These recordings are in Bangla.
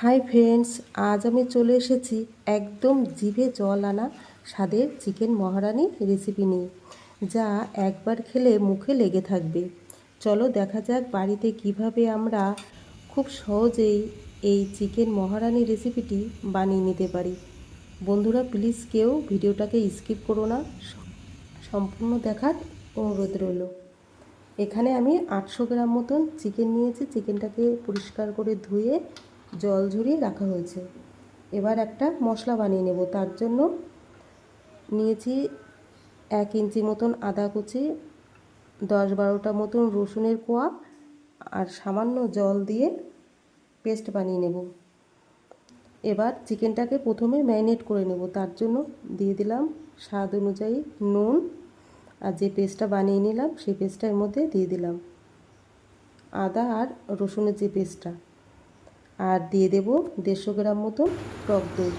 হাই ফ্রেন্ডস, আজ আমি চলে এসেছি একদম জিভে জল আনা স্বাদের চিকেন মহারানি রেসিপি নিয়ে, যা একবার খেলে মুখে লেগে থাকবে। চলো দেখা যাক বাড়িতে কীভাবে আমরা খুব সহজেই এই চিকেন মহারানি রেসিপিটি বানিয়ে নিতে পারি। বন্ধুরা, প্লিজ কেউ ভিডিওটাকে স্কিপ করো না, সম্পূর্ণ দেখার অনুরোধ রইল। এখানে আমি আটশো গ্রাম মতন চিকেন নিয়েছি। চিকেনটাকে পরিষ্কার করে ধুয়ে জল ঝরিয়ে রাখা হয়েছে। এবার একটা মশলা বানিয়ে নেব। তার জন্য নিয়েছি এক ইঞ্চি মতন আদা কুচি, দশ বারোটা মতন রসুনের কোয়া আর সামান্য জল দিয়ে পেস্ট বানিয়ে নেব। এবার চিকেনটাকে প্রথমে ম্যারিনেট করে নেব। তার জন্য দিয়ে দিলাম স্বাদ অনুযায়ী নুন আর যে পেস্টটা বানিয়ে নিলাম, সেই পেস্টটা এর মধ্যে দিয়ে দিলাম আদা আর রসুনের যে পেস্টটা। আর দিয়ে দেব দেড়শো গ্রাম মতো টক দই।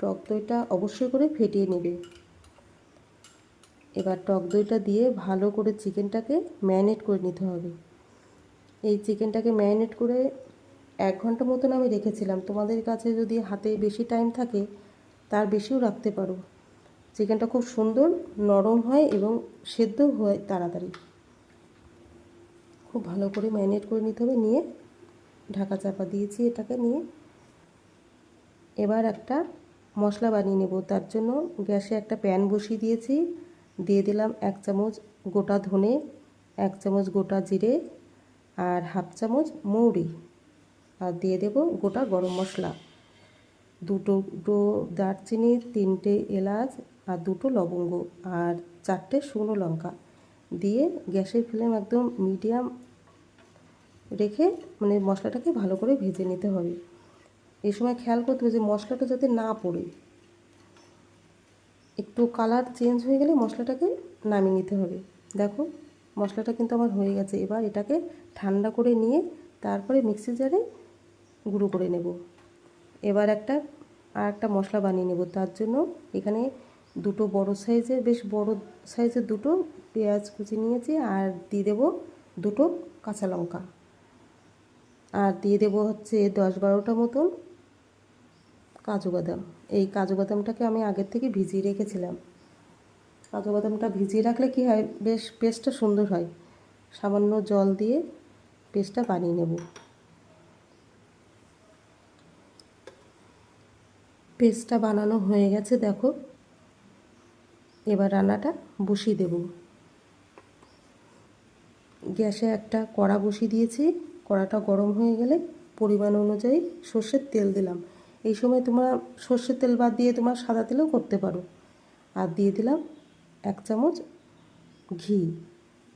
টক দইটা অবশ্যই করে ফেটিয়ে নেবে। এবার টক দইটা দিয়ে ভালো করে চিকেনটাকে ম্যারিনেট করে নিতে হবে। এই চিকেনটাকে ম্যারিনেট করে এক ঘণ্টা মতন আমি রেখেছিলাম। তোমাদের কাছে যদি হাতে বেশি টাইম থাকে, তার বেশিও রাখতে পারো। চিকেনটা খুব সুন্দর, নরম হয় এবং সেদ্ধ হয় তাড়াতাড়ি। খুব ভালো করে ম্যারিনেট করে নিতে হবে, নিয়ে ঢাকা চাপা দিয়েছি এটাকে নিয়ে। এবার একটা মশলা বানিয়ে নেব। তার জন্য গ্যাসে একটা প্যান বসিয়ে দিয়েছি। দিয়ে দিলাম এক চামচ গোটা ধনে, এক চামচ গোটা জিরে আর হাফ চামচ মৌরি। আর দিয়ে দেব গোটা গরম মশলা। দুটো দুটো দারচিনি তিনটে এলাচ আর দুটো লবঙ্গ আর চারটে শুকনো লঙ্কা। দিয়ে গ্যাসের ফ্লেম একদম মিডিয়াম রেখে মানে মশলাটাকে ভালো করে ভেজে নিতে হবে। এই সময় খেয়াল করতে হবে যে মশলাটা যাতে না পড়ে। একটু কালার চেঞ্জ হয়ে গেলে মশলাটাকে নামিয়ে নিতে হবে। দেখো, মশলাটা কিন্তু আমার হয়ে গেছে। এবার এটাকে ঠান্ডা করে নিয়ে তারপরে মিক্সি জারে গুঁড়ো করে নেব। এবার একটা, আর একটা মশলা বানিয়ে নেব। তার জন্য এখানে দুটো বড় সাইজের বেশ বড় সাইজের দুটো পেঁয়াজ কুচি নিয়েছি আর দিয়ে দেবো দুটো কাঁচা লঙ্কা। আর দিয়ে দেবো হচ্ছে দশ বারোটা মতন কাজু বাদাম। এই কাজু বাদামটাকে আমি আগের থেকে ভিজিয়ে রেখেছিলাম। কাজু বাদামটা ভিজিয়ে রাখলে কি হয়, বেশ পেস্টটা সুন্দর হয়। সামান্য জল দিয়ে পেস্টটা বানিয়ে নেব। পেস্টটা বানানো হয়ে গেছে, দেখো। এবার রান্নাটা বসিয়ে দেব। গ্যাসে একটা কড়া বসিয়ে দিয়েছি। কড়াটা গরম হয়ে গেলে পরিমাণ অনুযায়ী সর্ষের তেল দিলাম। এই সময় তোমরা সর্ষের তেল বাদ দিয়ে তোমার সাদা তেলও করতে পারো। আর দিয়ে দিলাম এক চামচ ঘি।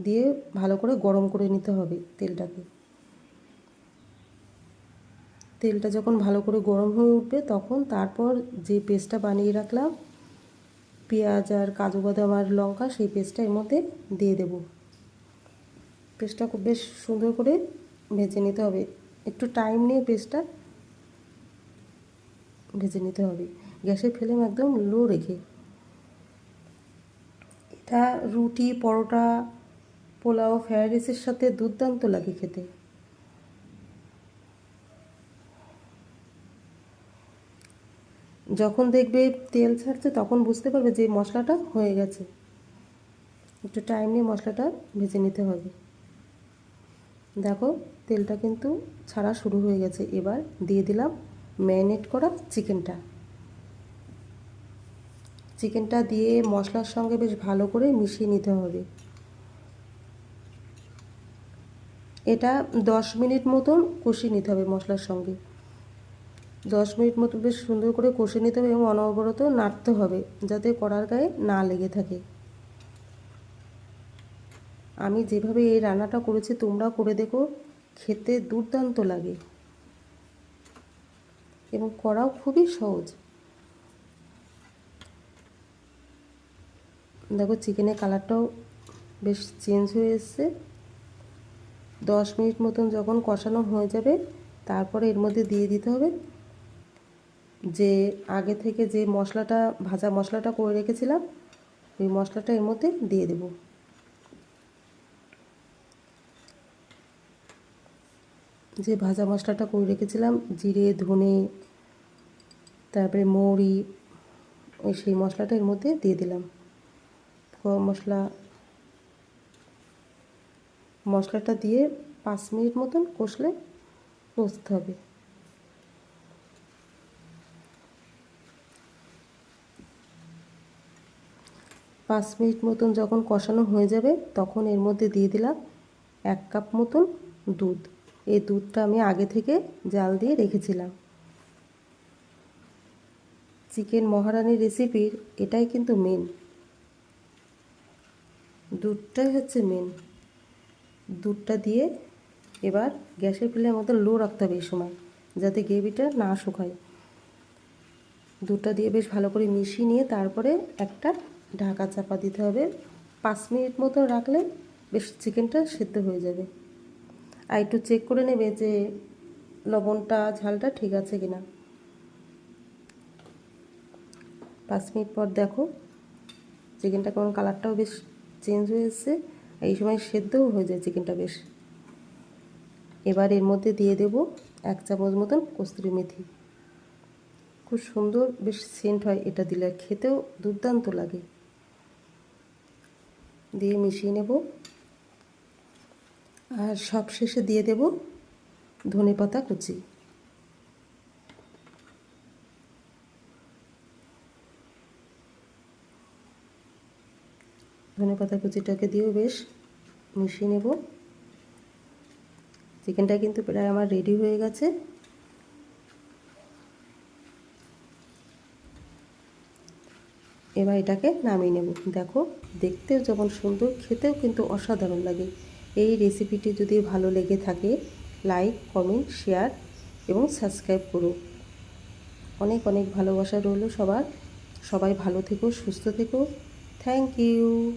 দিয়ে ভালো করে গরম করে নিতে হবে তেলটাকে। তেলটা যখন ভালো করে গরম হয়ে উঠবে তখন তারপর যে পেস্টটা বানিয়ে রাখলাম, পেঁয়াজ আর কাজু বাদাম আর লঙ্কা, সেই পেস্টটা এর মধ্যে দিয়ে দেব। পেস্টটা খুব বেশ সুন্দর করে ভেজে নিতে হবে। একটু টাইম নিয়ে পেস্টটা ভেজে নিতে হবে। গ্যাসের ফ্লেম একদম লো রেখে। এটা রুটি, পরোটা, পোলাও ফ্রায়েড রাইসের সাথে দুর্দান্ত লাগে খেতে। যখন দেখবে তেল ছাড়ছে তখন বুঝতে পারবে যে মশলাটা হয়ে গেছে। একটু টাইম নিয়ে মশলাটা ভেজে নিতে হবে। দেখো তেলটা কিন্তু ছাড়া শুরু হয়ে গেছে। এবার দিয়ে দিলাম ম্যারিনেট করা চিকেনটা। চিকেনটা দিয়ে মশলার সঙ্গে বেশ ভালো করে মিশিয়ে নিতে হবে। এটা দশ মিনিট মতন কষিয়ে নিতে হবে মশলার সঙ্গে। দশ মিনিট মতো বেশ সুন্দর করে কষে নিতে হবে এবং অনবরত নাড়তে হবে যাতে কড়ার গায়ে না লেগে থাকে। আমি যেভাবে এই রান্নাটা করেছি তোমরা করে দেখো। খেতে দুর্দান্ত লাগে। এবং করাও খুবই সহজ। দেখো চিকেনের কালারটাও বেশ চেঞ্জ হয়ে এসছে। দশ মিনিট মতন যখন কষানো হয়ে যাবে, তারপরে এর মধ্যে দিয়ে দিতে হবে যে আগে থেকে যে মশলাটা, ভাজা মশলাটা করে রেখেছিলাম, ওই মশলাটা এর মধ্যে দিয়ে দেবো। যে ভাজা মশলাটা করে রেখেছিলাম, জিরে, ধনে, তারপরে মৌরি ওই সেই মশলাটা এর মধ্যে দিয়ে দিলাম। গরম মশলা, মশলাটা দিয়ে পাঁচ মিনিট মতন কষলে কষতে হবে। পাঁচ মিনিট মতন যখন কষানো হয়ে যাবে, তখন এর মধ্যে দিয়ে দিলাম এক কাপ মতন দুধ। এই দুধটা আমি আগে থেকে জাল দিয়ে রেখেছিলাম। চিকেন মহারানি রেসিপির এটাই কিন্তু মেন দুধটাই হচ্ছে মেন দুধটা দিয়ে এবার গ্যাসের ফ্লেমের মতো লো রাখতে হবে এই সময়, যাতে গ্রেভিটা না শুকায়। দুধটা দিয়ে বেশ ভালো করে মিশিয়ে নিয়ে তারপরে একটা ঢাকা চাপা দিতে হবে। পাঁচ মিনিট মতো রাখলে বেশ চিকেনটা সেদ্ধ হয়ে যাবে। আর একটু চেক করে নেবে যে লবণটা, ঝালটা ঠিক আছে কিনা। পাঁচ মিনিট পর দেখো চিকেনটা কেমন কালারটাও বেশ চেঞ্জ হয়ে এসছে। এই সময় সেদ্ধও হয়ে যায় চিকেনটা বেশ। এবার এর মধ্যে দিয়ে দেব এক চামচ মতন কস্তুরি মেথি। খুব সুন্দর বেশ সেন্ট হয় এটা দিলে খেতেও দুর্দান্ত লাগে। দিয়ে মিশিয়ে নেব। আর সব শেষে দিয়ে দেব ধনে পাতা কুচি। ধনে পাতা কুচিটাকে দিয়েও বেশ মিশিয়ে নেব। চিকেনটা কিন্তু প্রায় আমার রেডি হয়ে গেছে। এবার এটাকে নামিয়ে নেব। দেখো, দেখতেও যেমন সুন্দর, খেতেও কিন্তু অসাধারণ লাগে। এই রেসিপিটি যদি ভালো লেগে থাকে লাইক কমেন্ট শেয়ার এবং সাবস্ক্রাইব করুন। অনেক অনেক ভালোবাসা রইল সবার। সবাই ভালো থেকো, সুস্থ থেকো। Thank you